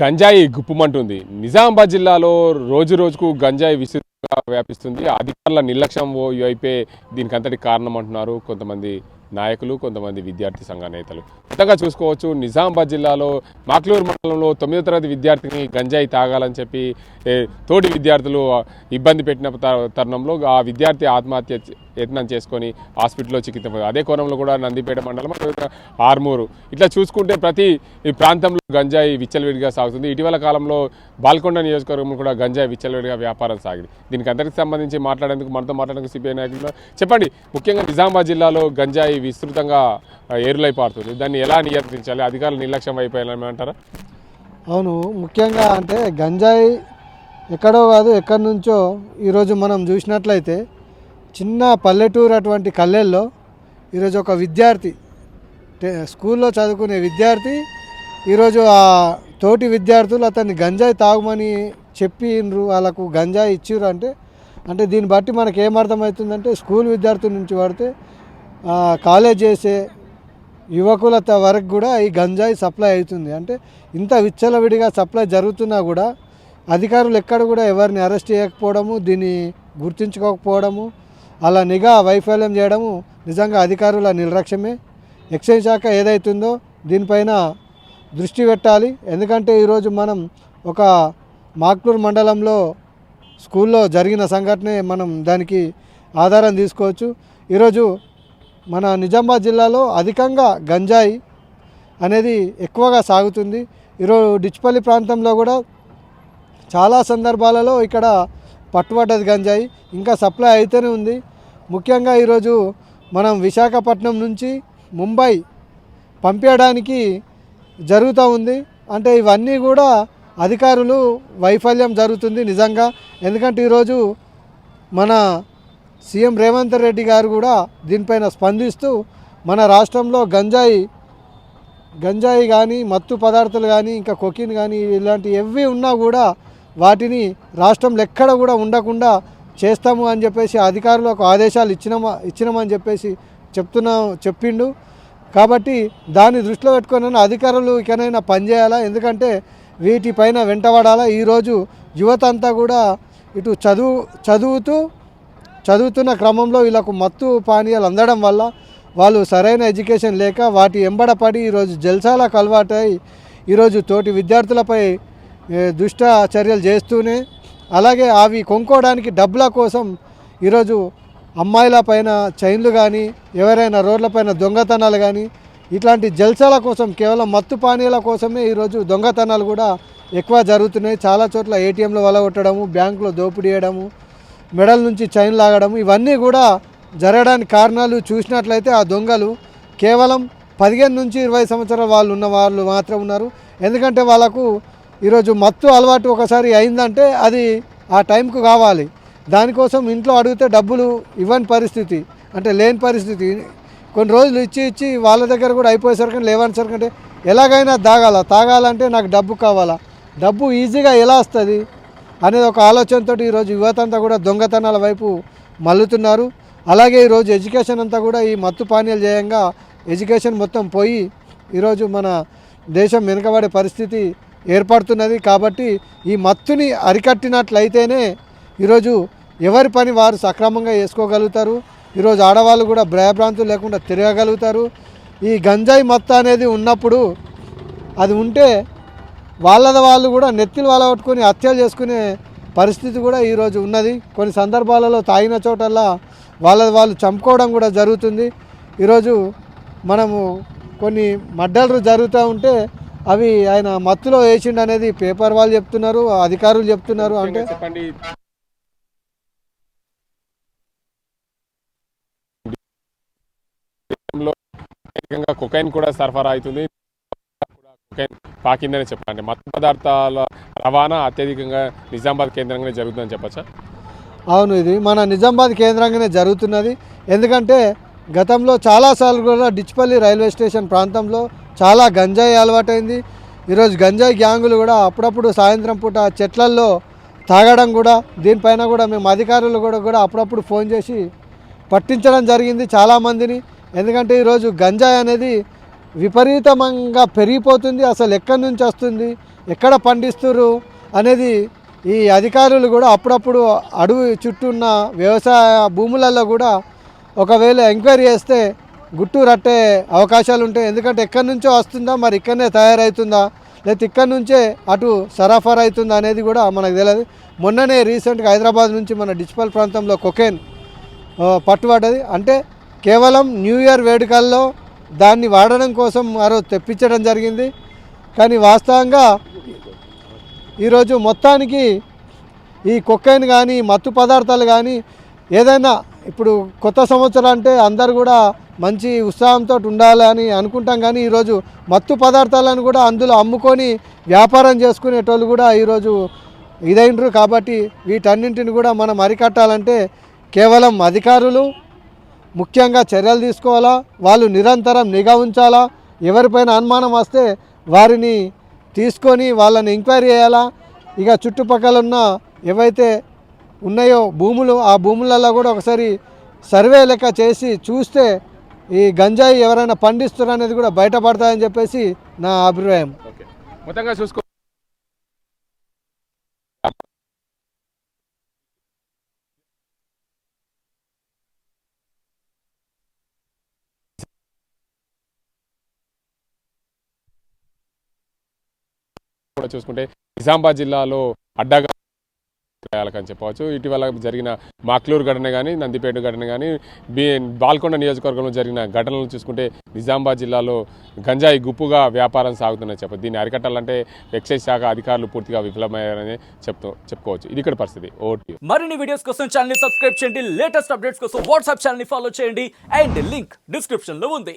గంజాయి గుప్పుమంటుంది. నిజామాబాద్ జిల్లాలో రోజు రోజుకు గంజాయి విస్తృతంగా వ్యాపిస్తుంది. అధికారుల నిర్లక్ష్యం ఓ వైపే దీనికి అంతటి కారణం అంటున్నారు కొంతమంది నాయకులు కొంతమంది విద్యార్థి సంఘ నేతలు. మొత్తంగా చూసుకోవచ్చు నిజామాబాద్ జిల్లాలో మాక్లూరు మండలంలో తొమ్మిదో తరగతి విద్యార్థిని గంజాయి తాగాలని చెప్పి తోటి విద్యార్థులు ఇబ్బంది పెట్టిన తరుణంలో ఆ విద్యార్థి ఆత్మహత్య యత్నం చేసుకొని హాస్పిటల్లో చికిత్స అదే కోణంలో కూడా నందిపేట మండలం ఆర్మూరు. ఇట్లా చూసుకుంటే ప్రతి ఈ ప్రాంతంలో గంజాయి విచ్చలవిడిగా సాగుతుంది. ఇటీవల కాలంలో బాల్కొండ నియోజకవర్గం కూడా గంజాయి విచ్చలవిడిగా వ్యాపారం సాగింది. దీనికి అందరికి సంబంధించి మాట్లాడేందుకు మనతో మాట్లాడేందుకు సిపిఐ నాయకులు చెప్పండి ముఖ్యంగా నిజామాబాద్ జిల్లాలో గంజాయి విస్తృతంగా ఆ, ఏరులై పారుతుంది. దాన్ని ఎలా నియంత్రించాలి? అధికారులు నిర్లక్ష్యం అయిపోయాలని అంటారా అవును ముఖ్యంగా అంటే గంజాయి ఎక్కడో కాదు ఎక్కడి నుంచో ఈరోజు మనం చూసినట్లయితే చిన్న పల్లెటూరు అటువంటి కల్లెల్లో ఈరోజు ఒక విద్యార్థి స్కూల్లో చదువుకునే విద్యార్థి ఈరోజు ఆ తోటి విద్యార్థులు అతన్ని గంజాయి తాగమని చెప్పిండ్రు వాళ్ళకు గంజాయి ఇచ్చిర్రు అంటే అంటే దీన్ని బట్టి మనకి ఏమర్థమవుతుందంటే స్కూల్ విద్యార్థుల నుంచి పడితే కాలేజ్ చేసే యువకుల వరకు కూడా ఈ గంజాయి సప్లై అవుతుంది. అంటే ఇంత విచ్చలవిడిగా సప్లై జరుగుతున్నా కూడా అధికారులు ఎక్కడ కూడా ఎవరిని అరెస్ట్ చేయకపోవడము దీన్ని గుర్తించుకోకపోవడము అలా నిఘా వైఫల్యం చేయడము నిజంగా అధికారుల నిర్లక్ష్యమే. ఎక్సైజ్ శాఖ ఏదైతుందో దీనిపైన దృష్టి పెట్టాలి. ఎందుకంటే ఈరోజు మనం ఒక మాక్లూరు మండలంలో స్కూల్లో జరిగిన సంఘటనే మనం దానికి ఆధారం తీసుకోవచ్చు. ఈరోజు మన నిజామాబాద్ జిల్లాలో అధికంగా గంజాయి అనేది ఎక్కువగా సాగుతుంది. ఈరోజు డిచ్పల్లి ప్రాంతంలో కూడా చాలా సందర్భాలలో ఇక్కడ పట్టుబడ్డది గంజాయి. ఇంకా సప్లై అయితేనే ఉంది. ముఖ్యంగా ఈరోజు మనం విశాఖపట్నం నుంచి ముంబై పంపించడానికి జరుగుతూ ఉంది. అంటే ఇవన్నీ కూడా అధికారులు వైఫల్యం జరుగుతుంది నిజంగా. ఎందుకంటే ఈరోజు మన సీఎం రేవంత్ రెడ్డి గారు కూడా దీనిపైన స్పందిస్తూ మన రాష్ట్రంలో గంజాయి గంజాయి కానీ మత్తు పదార్థాలు కానీ ఇంకా కొకిన్ కానీ ఇలాంటి ఎవి ఉన్నా కూడా వాటిని రాష్ట్రంలో ఎక్కడ కూడా ఉండకుండా చేస్తాము అని చెప్పేసి అధికారులకు ఆదేశాలు ఇచ్చినామా ఇచ్చినామని చెప్పేసి చెప్తున్నా చెప్పిండు. కాబట్టి దాన్ని దృష్టిలో పెట్టుకొని అధికారులు ఇకనైనా పనిచేయాలా ఎందుకంటే వీటిపైన వెంటబడాలా? ఈరోజు యువత అంతా కూడా ఇటు చదువు చదువుతూ చదువుతున్న క్రమంలో వీళ్ళకు మత్తు పానీయాలు అందడం వల్ల వాళ్ళు సరైన ఎడ్యుకేషన్ లేక వాటి ఎంబడపడి ఈరోజు జల్సాలకు అలవాటై ఈరోజు తోటి విద్యార్థులపై దుష్ట చర్యలు చేస్తూనే అలాగే అవి కొనుక్కోవడానికి డబ్బుల కోసం ఈరోజు అమ్మాయిల పైన చైన్లు కానీ ఎవరైనా రోడ్లపైన దొంగతనాలు కానీ ఇట్లాంటి జల్సాల కోసం కేవలం మత్తు పానీయాల కోసమే ఈరోజు దొంగతనాలు కూడా ఎక్కువ జరుగుతున్నాయి. చాలా చోట్ల ఏటీఎంలో వలగొట్టడము బ్యాంకులో దోపిడీ చేయడము మెడల నుంచి చైన్ లాగడం ఇవన్నీ కూడా జరగడానికి కారణాలు చూసినట్లయితే ఆ దొంగలు కేవలం పదిహేను నుంచి ఇరవై సంవత్సరాల వాళ్ళు ఉన్న వాళ్ళు మాత్రం ఉన్నారు. ఎందుకంటే వాళ్ళకు ఈరోజు మత్తు అలవాటు ఒకసారి అయిందంటే అది ఆ టైంకు కావాలి. దానికోసం ఇంట్లో అడిగితే డబ్బులు ఇవ్వని పరిస్థితి అంటే లేని పరిస్థితి. కొన్ని రోజులు ఇచ్చి ఇచ్చి వాళ్ళ దగ్గర కూడా అయిపోయేసరికి లేవనిసరికి అంటే ఎలాగైనా తాగాల? తాగాలంటే నాకు డబ్బు కావాలా? డబ్బు ఈజీగా ఎలా వస్తుంది? అనేది ఒక ఆలోచనతో ఈరోజు యువత అంతా కూడా దొంగతనాల వైపు మల్లుతున్నారు అలాగే ఈరోజు ఎడ్యుకేషన్ అంతా కూడా ఈ మత్తు పానీయాలు చేయంగా ఎడ్యుకేషన్ మొత్తం పోయి ఈరోజు మన దేశం వెనుకబడే పరిస్థితి ఏర్పడుతున్నది కాబట్టి ఈ మత్తుని అరికట్టినట్లయితేనే ఈరోజు ఎవరి పని వారు సక్రమంగా చేసుకోగలుగుతారు. ఈరోజు ఆడవాళ్ళు కూడా భయభ్రాంతులు లేకుండా తిరగగలుగుతారు. ఈ గంజాయి మత్తు అనేది ఉన్నప్పుడు అది ఉంటే వాళ్ళది వాళ్ళు కూడా నెత్తిలు వాళ్ళ పట్టుకొని హత్యలు చేసుకునే పరిస్థితి కూడా ఈరోజు ఉన్నది. కొన్ని సందర్భాలలో తాగిన చోటల్లా వాళ్ళది వాళ్ళు చంపుకోవడం కూడా జరుగుతుంది. ఈరోజు మనము కొన్ని మడ్డలు జరుగుతూ ఉంటే అవి ఆయన మత్తులో వేసిండు అనేది పేపర్ వాళ్ళు చెప్తున్నారు అధికారులు చెప్తున్నారు అంటే చెప్పండి. కొకైన్ కూడా సరఫరా అవుతుంది. కొకైన్ పాకిందని చెప్పండి. మత్తు పదార్థాల రవాణా అత్యధికంగా నిజామాబాద్ కేంద్రంగానే జరుగుతుందని చెప్పచ్చా? అవును ఇది మన నిజామాబాద్ కేంద్రంగానే జరుగుతున్నది. ఎందుకంటే గతంలో చాలాసార్లు కూడా డిచ్పల్లి రైల్వే స్టేషన్ ప్రాంతంలో చాలా గంజాయి అలవాటైంది. ఈరోజు గంజాయి గ్యాంగులు కూడా అప్పుడప్పుడు సాయంత్రం పూట చెట్లల్లో తాగడం కూడా దీనిపైన కూడా మేము అధికారులు కూడా కూడా అప్పుడప్పుడు ఫోన్ చేసి పట్టించడం జరిగింది చాలామందిని. ఎందుకంటే ఈరోజు గంజాయి అనేది విపరీతంగా పెరిగిపోతుంది అసలు ఎక్కడి నుంచి వస్తుంది ఎక్కడ పండిస్తురు అనేది ఈ అధికారులు కూడా అప్పుడప్పుడు అడవి చుట్టూ ఉన్న వ్యవసాయ భూములలో కూడా ఒకవేళ ఎంక్వైరీ చేస్తే గుట్టు రట్టే అవకాశాలు ఉంటాయి ఎందుకంటే ఎక్కడి నుంచో వస్తుందా మరి ఇక్కడనే తయారవుతుందా లేకపోతే ఇక్కడి నుంచే అటు సరఫరా అవుతుందా అనేది కూడా మనకు తెలియదు. మొన్ననే రీసెంట్గా హైదరాబాద్ నుంచి మన డిజిపల్ ప్రాంతంలో కొకేన్ పట్టుబడ్డది. అంటే కేవలం న్యూ ఇయర్ వేడుకల్లో దాన్ని వాడడం కోసం మరో తెప్పించడం జరిగింది. కానీ వాస్తవంగా ఈరోజు మొత్తానికి ఈ కొక్కైన్ కానీ మత్తు పదార్థాలు కానీ ఏదైనా ఇప్పుడు కొత్త సంవత్సరం అంటే అందరు కూడా మంచి ఉత్సాహంతో ఉండాలని అనుకుంటాం కానీ ఈరోజు మత్తు పదార్థాలను కూడా అందులో అమ్ముకొని వ్యాపారం చేసుకునేటోళ్ళు కూడా ఈరోజు ఇదైనరు కాబట్టి వీటన్నింటిని కూడా మనం అరికట్టాలంటే కేవలం అధికారులు ముఖ్యంగా చర్యలు తీసుకోవాలా? వాళ్ళు నిరంతరం నిఘా ఉంచాలా? ఎవరిపైన అనుమానం వస్తే వారిని తీసుకొని వాళ్ళని ఎంక్వైరీ చేయాలా? ఇక చుట్టుపక్కల ఉన్న ఏవైతే ఉన్నాయో భూములు ఆ భూములలో కూడా ఒకసారి సర్వే లెక్క చేసి చూస్తే ఈ గంజాయి ఎవరైనా పండిస్తున్నారు అనేది కూడా బయటపడతాయని చెప్పేసి నా అభిప్రాయం. మొత్తంగా చూసుకో కూడా చూసుకుంటే నిజామాబాద్ జిల్లాలో అడ్డగా అని చెప్పవచ్చు. ఇటీవల జరిగిన మాక్లూరు ఘటన కానీ నందిపేట ఘటన కానీ బి బాల్కొండ నియోజకవర్గంలో జరిగిన ఘటనలు చూసుకుంటే నిజామాబాద్ జిల్లాలో గంజాయి గుప్పుగా వ్యాపారం సాగుతుందని చెప్పచ్చు. దీన్ని అరికట్టాలంటే ఎక్సైజ్ శాఖ అధికారులు పూర్తిగా విఫలమయ్యారని చెప్తూ చెప్పుకోవచ్చు. ఇది ఇక్కడ పరిస్థితి. ఓటీ మరిన్ని వీడియోస్ కోసం ఛానల్ సబ్స్క్రైబ్ చేయండి. లేటెస్ట్ అప్డేట్స్ కోసం వాట్సాప్ ఛానల్ ఫాలో చేయండి. అండ్ లింక్ డిస్క్రిప్షన్లో ఉంది.